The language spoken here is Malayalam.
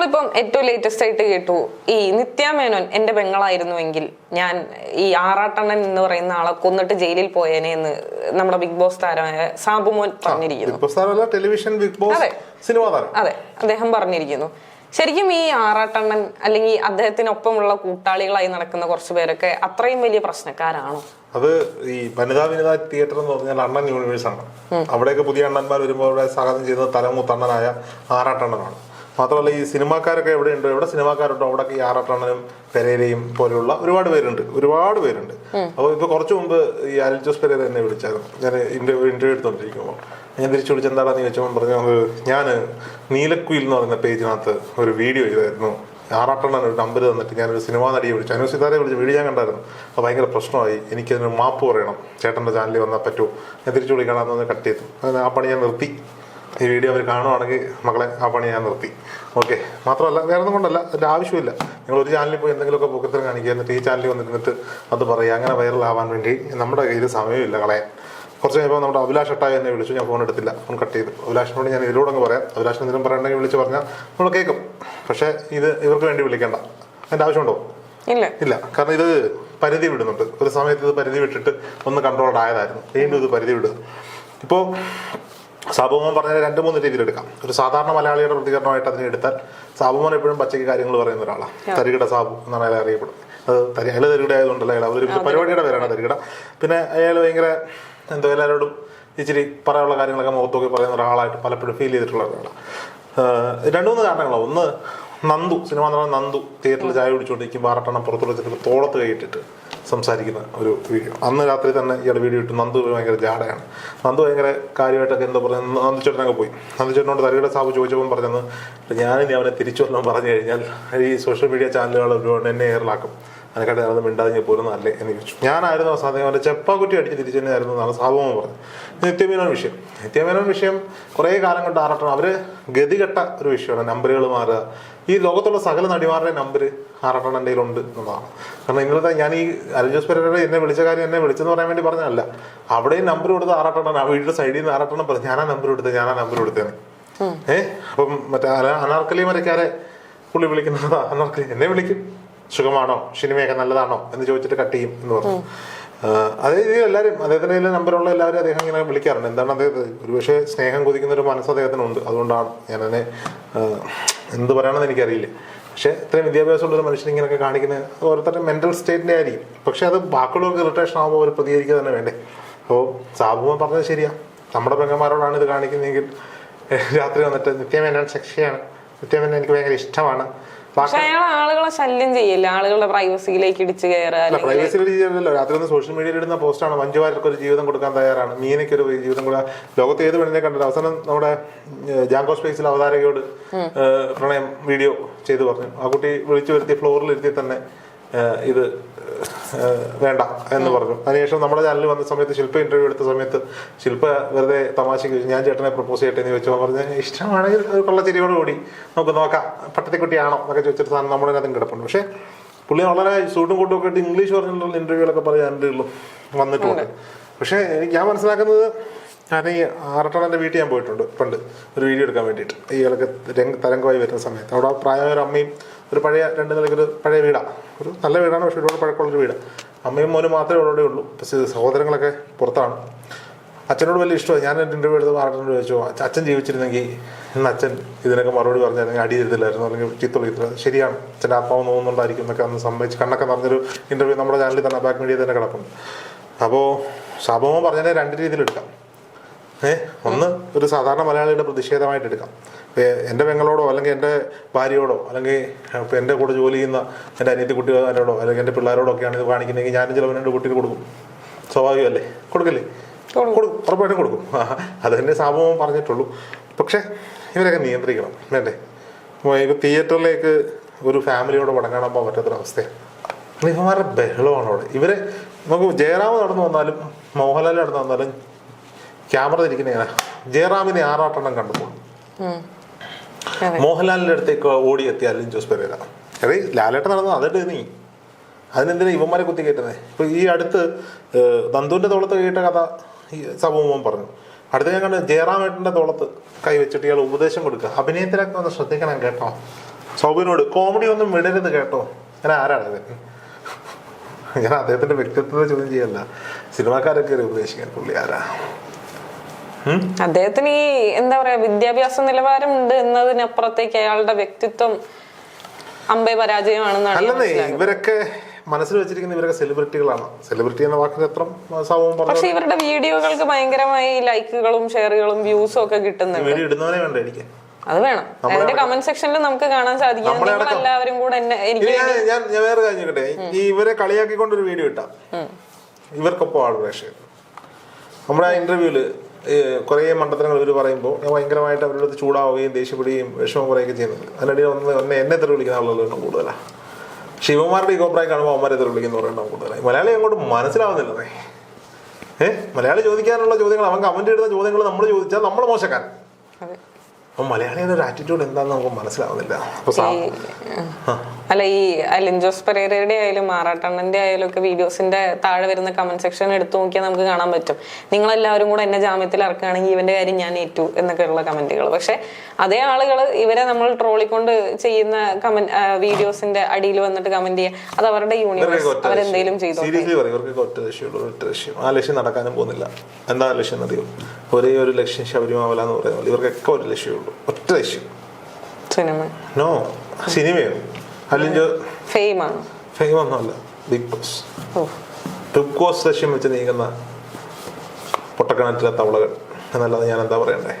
നമ്മളിപ്പം ഏറ്റവും ലേറ്റസ്റ്റ് ആയിട്ട് കേട്ടു ഈ നിത്യ മേനോൻ എന്റെ പെങ്ങളായിരുന്നുവെങ്കിൽ ഞാൻ ഈ ആറാട്ടണ്ണൻ എന്ന് പറയുന്ന ആളെ കൊന്നിട്ട് ജയിലിൽ പോയേനെ എന്ന് നമ്മുടെ ബിഗ് ബോസ് താരമായ സാബുമോൻ പറഞ്ഞിരിക്കുന്നു. ടെലിവിഷൻ ബിഗ് ബോസ് അതെ. സിനിമാ താരം. അതെ അദ്ദേഹം പറഞ്ഞിരിക്കുന്നു. ശരിക്കും ഈ ആറാട്ടണ്ണൻ അല്ലെങ്കിൽ അദ്ദേഹത്തിനൊപ്പമുള്ള കൂട്ടാളികളായി നടക്കുന്ന കുറച്ചു പേരൊക്കെ അത്രയും വലിയ പ്രശ്നക്കാരാണോ? അത് ഈ വനിതാ വനിതാ തിയേറ്റർ എന്ന് പറഞ്ഞാൽ അണ്ണൻ യൂണിവേഴ്സ് ആണ്. അവിടെയൊക്കെ പുതിയ അണ്ണന്മാർ വരുമ്പോൾ അവിടെ സ്വാഗതം ചെയ്യുന്നത് തലമൂത്തണ്ണനായ ആറാട്ടണ്ണനാണ്. മാത്രമല്ല ഈ സിനിമാക്കാരൊക്കെ എവിടെയുണ്ടോ? എവിടെ സിനിമാക്കാരുണ്ടോ? അവിടെയൊക്കെ ഈ ആറാട്ടണ്ണനും പെരേരയും പോലെയുള്ള ഒരുപാട് പേരുണ്ട്. ഒരുപാട് പേരുണ്ട്. അപ്പോൾ ഇപ്പൊ കുറച്ചു മുമ്പ് ഈ അനിൽ ജോസ് പെരേര എന്നെ വിളിച്ചായിരുന്നു. ഞാൻ ഇന്റർവ്യൂ ഇന്റർവ്യൂ എടുത്തോണ്ടിരിക്കുമ്പോൾ ഞാൻ തിരിച്ചു വിളിച്ച് എന്താണെന്ന് ചോദിച്ചപ്പോൾ പറഞ്ഞു ഞാൻ നീലക്കുയിൽ എന്ന് പറയുന്ന പേജിനകത്ത് ഒരു വീഡിയോ ചെയ്തായിരുന്നു. ആറാട്ടെണ്ണൻ ഒരു നമ്പർ തന്നിട്ട് ഞാനൊരു സിനിമാ നടിയെ വിളിച്ചു. അനു സിതാരെ വിളിച്ച് വീഡിയോ ഞാൻ കണ്ടായിരുന്നു. അപ്പോൾ ഭയങ്കര പ്രശ്നമായി. എനിക്കതിന് മാപ്പ് പറയണം. ചേട്ടന്റെ ചാനലിൽ വന്നാൽ പറ്റുമോ ഞാൻ തിരിച്ചു വിളിക്കണം എന്ന് കട്ട് ചെയ്തു. ആ പണി ഞാൻ നിർത്തി. ഈ വീഡിയോ അവർ കാണുവാണെങ്കിൽ മക്കളെ ആ പണി ഞാൻ നിർത്തി. ഓക്കെ മാത്രമല്ല വേറെ ഒന്നും കൊണ്ടല്ല. അതിന്റെ ആവശ്യമില്ല. നിങ്ങൾ ഒരു ചാനലിൽ പോയി എന്തെങ്കിലുമൊക്കെ പൊക്കത്തിൽ കാണിക്കുക എന്നിട്ട് ഈ ചാനലിൽ വന്നിരുന്നിട്ട് അത് പറയുക. അങ്ങനെ വൈറലാവാൻ വേണ്ടി നമ്മുടെ കയ്യിൽ സമയമില്ല കളയാൻ കുറച്ച് കഴിയുമ്പോൾ നമ്മുടെ അഭിലാഷ് അട്ടായ എന്നെ വിളിച്ചു. ഞാൻ ഫോൺ എടുത്തില്ല. ഫോൺ കട്ട് ചെയ്തു. അഭിലാഷിനോട് ഞാൻ ഇതിലൂടെ അങ്ങ് പറയാം. അഭിലാഷ് എന്തെങ്കിലും പറയണമെങ്കിൽ വിളിച്ച് പറഞ്ഞാൽ നമ്മൾ കേൾക്കും. പക്ഷേ ഇത് ഇവർക്ക് വേണ്ടി വിളിക്കേണ്ട. അതിന്റെ ആവശ്യമുണ്ടോ? ഇല്ല. ഇല്ല. കാരണം ഇത് പരിധി വിടുന്നുണ്ട്. ഒരു സമയത്ത് ഇത് പരിധി വിട്ടിട്ട് ഒന്ന് കൺട്രോൾഡ് ആയതായിരുന്നു. വീണ്ടും ഇത് പരിധി വിടുക ഇപ്പോൾ സാബുമോൻ പറഞ്ഞ രണ്ട് മൂന്ന് രീതിയിൽ എടുക്കാം. ഒരു സാധാരണ മലയാളിയുടെ പ്രതികരണമായിട്ട് അതിനെ എടുത്താൽ സാബുമോൻ എപ്പോഴും പച്ചയ്ക്ക് കാര്യങ്ങൾ പറയുന്ന ഒരാളാണ് തരികിട സാബു എന്നാണ് അയാൾ അറിയപ്പെടുന്നത് അത് തരി അയാൾ തരികിട ആയതുകൊണ്ടല്ല അയാൾ അതൊരു പരിപാടിയുടെ പേരാണ് തരികിട. പിന്നെ അയാൾ ഭയങ്കര എന്തോ എല്ലാവരോടും ഇച്ചിരി പറയാനുള്ള കാര്യങ്ങളൊക്കെ മുഖത്തൊക്കെ പറയുന്ന ഒരാളായിട്ട് പലപ്പോഴും ഫീൽ ചെയ്തിട്ടുള്ള ഒരാളാണ് രണ്ട് മൂന്ന് കാരണങ്ങളാണ് ഒന്ന് നന്ദു സിനിമ നടൻ നന്ദു തിയേറ്ററിൽ ചായ കുടിച്ചുകൊണ്ടിരിക്കും ആറട്ടെണ്ണം പുറത്തുള്ള ചിലപ്പോൾ തോളത്ത് കൈയിട്ടിട്ട് സംസാരിക്കുന്ന ഒരു വീഡിയോ അന്ന് രാത്രി തന്നെ ഇയാളുടെ വീഡിയോ ഇട്ടു. നന്ദു ഭയങ്കര ജാടയാണ്. നന്ദു ഭയങ്കര കാര്യമായിട്ടൊക്കെ എന്താ പറയുക നന്ദു ചേട്ടനൊക്കെ പോയി. നന്ദു ചേട്ടനോട് തരികയുടെ സാബ് ചോദിച്ചപ്പോൾ പറഞ്ഞത് ഞാനിനി അവനെ തിരിച്ചു വല്ലതും പറഞ്ഞു കഴിഞ്ഞാൽ ഈ സോഷ്യൽ മീഡിയ ചാനലുകൾ ഒരുപാട് എന്നെ ഏറിലാക്കും അതിനെക്കാട്ടി അത് മിണ്ടാതെ പോലും നല്ലേ എന്ന് ചോദിച്ചു. ഞാനായിരുന്നു അവസാനം അവന്റെ ചെപ്പാക്കുറ്റി അടിച്ച് തിരിച്ചു തന്നെയായിരുന്നു എന്നാണ് സാബുമ പറഞ്ഞത്. നിത്യമേനോൻ വിഷയം. നിത്യമേനോൻ വിഷയം കുറേ കാലം കൊണ്ട് ആറട്ടണം. അവർ ഗതികെട്ട ഒരു വിഷയമാണ്. നമ്പറുകൾ മാറുക ഈ ലോകത്തുള്ള സകല നടിമാരുടെ നമ്പർ ആറട്ടെണ്ണന്റെ ഉണ്ട് എന്നുള്ളതാണ് കാരണം ഇന്നലത്തെ ഞാൻ ഈ അരജോസ് പെരയുടെ എന്നെ വിളിച്ച കാര്യം എന്നെ വിളിച്ചെന്ന് പറയാൻ വേണ്ടി പറഞ്ഞതല്ല. അവിടെയും നമ്പർ കൊടുത്ത് ആറട്ടെണ്ണം ആ വീടിന്റെ സൈഡിൽ നിന്ന് ആറട്ടെണ്ണം പറഞ്ഞു. ഞാനാ നമ്പർ കൊടുത്തത് ഞാനാ നമ്പർ കൊടുത്തേന്ന് ഏഹ് അപ്പം മറ്റേ അന- അനാർക്കലി മരക്കാരെ പുള്ളി വിളിക്കുന്നത്. അനാർക്കലി എന്നെ വിളിക്കും. സുഖമാണോ? സിനിമയൊക്കെ നല്ലതാണോ? എന്ന് ചോദിച്ചിട്ട് കട്ട് ചെയ്യും എന്ന് പറഞ്ഞു. അതേ രീതിയിൽ എല്ലാവരും അദ്ദേഹത്തിന് കയ്യിൽ നമ്പറുള്ള എല്ലാവരും അദ്ദേഹം ഇങ്ങനെ വിളിക്കാറുണ്ട്. എന്താണ് അദ്ദേഹം ഒരുപക്ഷെ സ്നേഹം കൊതിക്കുന്ന ഒരു മനസ്സ് അദ്ദേഹത്തിനുണ്ട്. അതുകൊണ്ടാണ് ഞാൻ എന്ത് പറയണമെന്ന് എനിക്കറിയില്ല. പക്ഷേ ഇത്രയും ഒരു മനുഷ്യൻ ഇങ്ങനെയൊക്കെ കാണിക്കുന്ന ഓരോരുത്തരുടെ മെന്റൽ സ്റ്റേറ്റിന്റെ ആയിരിക്കും. പക്ഷെ അത് ബാക്കിയുള്ളവർക്ക് ഇറിറ്റേഷൻ ആകുമ്പോൾ അവർ പ്രതികരിക്കുക തന്നെ വേണ്ടേ? അപ്പോൾ സാബുമ പറഞ്ഞത് ശരിയാ. നമ്മുടെ പെങ്ങന്മാരോടാണ് ഇത് കാണിക്കുന്നതെങ്കിൽ രാത്രി വന്നിട്ട് നിത്യമേനോൻ നിത്യം എന്നെ എനിക്ക് ഭയങ്കര ഇഷ്ടമാണ്. പക്ഷെ അയാൾ ആളുകളെ ശല്യം ചെയ്യില്ല. ആളുകളുടെ പ്രൈവസിയിലേക്ക് ഇടിച്ചു കയറാൻ പ്രൈവസിയിലേക്ക് രാത്രി ഒന്ന് സോഷ്യൽ മീഡിയയിൽ ഇടുന്ന പോസ്റ്റാണ് മഞ്ജു വാര്യർക്ക് ഒരു ജീവിതം കൊടുക്കാൻ തയ്യാറാണ്. മീനയ്ക്ക് ഒരു ജീവിതം കൊടുക്കാൻ. ലോകത്ത് ഏത് പെണ്ണിനെ കണ്ടത് അവസാനം നമ്മുടെ ജാങ്കോ സ്പേസിൽ അവതാരകയോട് പ്രണയം വീഡിയോ ചെയ്തു പറഞ്ഞു. ആ കുട്ടി വിളിച്ചു വരുത്തി ഫ്ലോറിൽ ഇരുത്തി തന്നെ. ഇത് വേണ്ട എന്ന് പറഞ്ഞു. അതിനുശേഷം നമ്മുടെ ചാനലിൽ വന്ന സമയത്ത് ശില്പ ഇന്റർവ്യൂ എടുത്ത സമയത്ത് ശില്പ വെറുതെ തമാശക്ക് ഞാൻ ചേട്ടനെ പ്രപ്പോസ് ചെയ്യട്ടെ? എന്ന് ചോദിച്ചു പറഞ്ഞ ഇഷ്ടമാണെങ്കിൽ ഒരു കൊള്ള കൂടി നമുക്ക് നോക്കാം പട്ടത്തിക്കുട്ടിയാണോ? എന്നൊക്കെ ചോദിച്ചിട്ട് സാധനം നമ്മുടെ അതിനകത്തും കിടപ്പുണ്ട്. പക്ഷേ പുള്ളി വളരെ സൂട്ടും കൂട്ടും ഒക്കെ ഇട്ട് ഇംഗ്ലീഷ് പറഞ്ഞിട്ടുള്ള ഇന്റർവ്യൂകളൊക്കെ പറയാൻ വന്നിട്ടുണ്ട്. പക്ഷേ എനിക്ക് ഞാൻ മനസ്സിലാക്കുന്നത് ഞാൻ ഈ ആറട്ടണന്റെ വീട്ടിൽ ഞാൻ പോയിട്ടുണ്ട് പണ്ട്. ഒരു വീഡിയോ എടുക്കാൻ വേണ്ടിയിട്ട്. ഈ ഇയാളൊക്കെ രംഗ തരംഗമായി വരുന്ന സമയത്ത്. അവിടെ പ്രായമായ ഒരു അമ്മയും ഒരു പഴയ രണ്ട് നിലയ്ക്കൊരു പഴയ വീടാണ് ഒരു നല്ല വീടാണ് പക്ഷേ ഒരുപാട് പഴക്കമുള്ളൊരു വീട്. അമ്മയും മോനും മാത്രമേ അവിടെ ഉള്ളൂ പക്ഷേ സഹോദരങ്ങളൊക്കെ പുറത്താണ്. അച്ഛനോട് വലിയ ഇഷ്ടമാണ്. ഞാൻ എന്റെ ഇന്റർവ്യൂ എടുത്ത് ആറട്ടനോട് ചോദിച്ചു അച്ഛൻ ജീവിച്ചിരുന്നെങ്കിൽ ഇന്ന് അച്ഛൻ ഇതിനൊക്കെ മറുപടി പറഞ്ഞിരുന്നെങ്കിൽ അടി തരുത്തില്ലായിരുന്നു അല്ലെങ്കിൽ ചീത്ത വിളിക്കില്ല ശരിയാണ്. അച്ഛന്റെ ആത്മാവ് നോവുന്നുണ്ടായിരിക്കും എന്നൊക്കെ അന്ന് സംബന്ധിച്ച് കണ്ണൊക്കെ നിറഞ്ഞൊരു ഇന്റർവ്യൂ നമ്മുടെ ചാനലിൽ തന്നെ ബാക്ക് മീഡിയ തന്നെ കിടപ്പുണ്ട്. അപ്പോൾ ശാപമോ പറഞ്ഞതിനെ രണ്ട് ഏ ഒന്ന്? ഒരു സാധാരണ മലയാളിയുടെ പ്രതിഷേധമായിട്ട് എടുക്കാം. എന്റെ എന്റെ പെങ്ങളോടോ അല്ലെങ്കിൽ എന്റെ ഭാര്യയോടോ അല്ലെങ്കിൽ ഇപ്പം എന്റെ കൂടെ ജോലി ചെയ്യുന്ന എന്റെ അനിയത്തി കുട്ടികാരോടോ അല്ലെങ്കിൽ എന്റെ പിള്ളേരോടോ ഒക്കെയാണ് ഇത് കാണിക്കുന്നതെങ്കിൽ ഞാനും ചിലപ്പോൾ എന്റെ കുട്ടിക്ക് കൊടുക്കും. സ്വാഭാവികമല്ലേ? കൊടുക്കില്ലേ? കൊടുക്കും. ഉറപ്പായിട്ടും കൊടുക്കും. ആ, അത് തന്നെ സാമൂഹം പറഞ്ഞിട്ടുള്ളൂ. പക്ഷേ ഇവരൊക്കെ നിയന്ത്രിക്കണം. വേണ്ടേ ഇപ്പോൾ തിയേറ്ററിലേക്ക് ഒരു ഫാമിലിയോട് പടം കാണാൻ പോകാൻ പറ്റാത്തൊരവസ്ഥയാണ് ഇവന്മാരുടെ ബഹളമാണ് അവിടെ ഇവരെ നമുക്ക് ജയറാമ് നടന്നു വന്നാലും മോഹൻലാൽ നടന്നു വന്നാലും ക്യാമറ തിരിക്കുന്ന ജയറാമിനെ ആറാട്ടെണ്ണം കണ്ടപ്പോൾ മോഹൻലാലിന്റെ അടുത്തേക്ക് ഓടിയെത്തിയ അലിൻ ജോസ് പെരേര. അതെ ലാലേട്ടൻ നടന്നു അതിട്ട് നീ? അതിനെന്തിനാ ഇവന്മാരെ കുത്തി കയറ്റുന്നത് ഇപ്പൊ ഈ അടുത്ത് നന്ദുവിന്റെ തോളത്ത് കേട്ട കഥ ഈ സമൂഹം പറഞ്ഞു. അടുത്ത് ഞാൻ കണ്ട് ജയറാമേട്ടന്റെ തോളത്ത് കൈവച്ചിട്ട് ഇയാൾ ഉപദേശം കൊടുക്കുക. അഭിനയത്തിലൊക്കെ ഒന്ന് ശ്രദ്ധിക്കണം കേട്ടോ. സൗബിനോട് കോമഡി ഒന്നും വിടരുത് കേട്ടോ. ഞാൻ ആരാണ് ഞാൻ അദ്ദേഹത്തിന്റെ വ്യക്തിത്വത്തെ ചോദ്യം ചെയ്യല്ല. സിനിമാക്കാരൊക്കെ ഉപദേശിക്കാൻ പുള്ളി ആരാ? അദ്ദേഹത്തിന് ഈ എന്താ പറയാ വിദ്യാഭ്യാസ നിലവാരം ഉണ്ട് എന്നതിനപ്പുറത്തേക്ക് അയാളുടെ വ്യക്തിത്വം അമ്പേ പരാജയമാണെന്നാണ് അല്ലെന്നേ ഇവരൊക്കെ മനസ്സിൽ വെച്ചിരിക്കുന്ന ഇവരൊക്കെ സെലിബ്രിറ്റികളാണ് സെലിബ്രിറ്റി എന്ന വാക്കിന് എത്ര പക്ഷെ ഇവരുടെ വീഡിയോകൾക്ക് ഭയങ്കരമായി ലൈക്കുകളും ഷെയറുകളും വ്യൂസും ഒക്കെ കിട്ടുന്നുണ്ട്. വീഡിയോ ഇടുന്നവനെ വേണ്ട എനിക്ക്. അത് വേണം. അതിന്റെ കമന്റ് സെക്ഷനിൽ നമുക്ക് കാണാൻ സാധിക്കും. എല്ലാവരും കൂടെ എനിക്ക് ഞാൻ ഞാൻ വേറെ കാര്യം ഇവരെ കളിയാക്കിക്കൊണ്ട് ഒരു വീഡിയോ ഇട്ടാ ഇവർക്കൊപ്പം ആൾ പ്രേക്ഷകർ. നമ്മുടെ ഇന്റർവ്യൂൽ കുറേ മണ്ടത്തരങ്ങൾ ഇവർ പറയുമ്പോൾ ഞാൻ ഭയങ്കരമായിട്ട് അവരുടെ അടുത്ത് ചൂടാവുകയും ദേഷ്യപ്പെടുകയും വിഷമം പറയുകയും ചെയ്യുന്നത് അതിനിടയിൽ ഒന്ന് ഒന്ന് എന്നെ തെറി വിളിക്കുന്ന ആളുകൾ എണ്ണം കൂടുതലാണ് ശിവമാരുടെ ഈ കോപ്രായി കാണുമ്പോൾ അവന്മാരെ തെറി വിളിക്കുന്ന പറയണം കൂടുതലായി മലയാളി അങ്ങോട്ട് മനസ്സിലാവുന്നില്ലേ ഏഹ് മലയാളി ചോദിക്കാനുള്ള ചോദ്യങ്ങൾ അവൻ കമന്റ് ഇടുന്ന ചോദ്യങ്ങൾ നമ്മൾ ചോദിച്ചാൽ നമ്മൾ മോശക്കാരൻ. അപ്പം മലയാളിയുടെ ഒരു ആറ്റിറ്റ്യൂഡ് എന്താണെന്ന് നമുക്ക് മനസ്സിലാവുന്നില്ല. അപ്പോൾ ഈ അല്ല ഈ അലിൻ ജോസ് പെരേരയുടെ ആയാലും മാറാട്ടണ്ണന്റെ ആയാലും ഒക്കെ വീഡിയോസിന്റെ താഴെ വരുന്ന കമന്റ് സെക്ഷൻ എടുത്തു നോക്കിയാൽ നമുക്ക് കാണാൻ പറ്റും. നിങ്ങൾ എല്ലാവരും കൂടെ എന്നെ ജാമ്യത്തിൽ ഇറക്കുകയാണെങ്കിൽ ഇവന്റെ കാര്യം ഞാൻ ഏറ്റു എന്നൊക്കെയുള്ള കമന്റുകൾ പക്ഷെ അതേ ആളുകൾ ഇവരെ നമ്മൾ ട്രോളിക്കൊണ്ട് ചെയ്യുന്ന കമന്റ് വീഡിയോസിന്റെ അടിയിൽ വന്നിട്ട് കമന്റ് ചെയ്യുക അത് അവരുടെ യൂണിവേഴ്സ് അവരെന്തെങ്കിലും ചെയ്തു സീരിയസ്ലി പറയും ഇവർക്ക് ഒറ്റ ലക്ഷ്യമുള്ളൂ ഒറ്റ ലക്ഷ്യം ആ ലക്ഷ്യം നടക്കാനും പോകുന്നില്ല. എന്താ ലക്ഷ്യം അധികം ഒരേ ഒരു ലക്ഷ്യം ശബരിമല എന്ന് പറയുന്നത് ഇവർക്കൊക്കെ ഒരു ലക്ഷ്യമുള്ളൂ ഒറ്റ ലക്ഷ്യം. സിനിമ. നോ സിനിമയോ അല്ലെങ്കിൽ ഫെയിമാണ് ഫെയിം ഒന്നുമല്ല ബിഗ് ബോസ്. ഓ. ബിഗ് ബോസ് ലക്ഷ്യം വെച്ച് നീങ്ങുന്ന പൊട്ടക്കിണറ്റിലെ തവളകൾ. എന്നല്ലാതെ ഞാൻ എന്താ പറയണ്ടേ?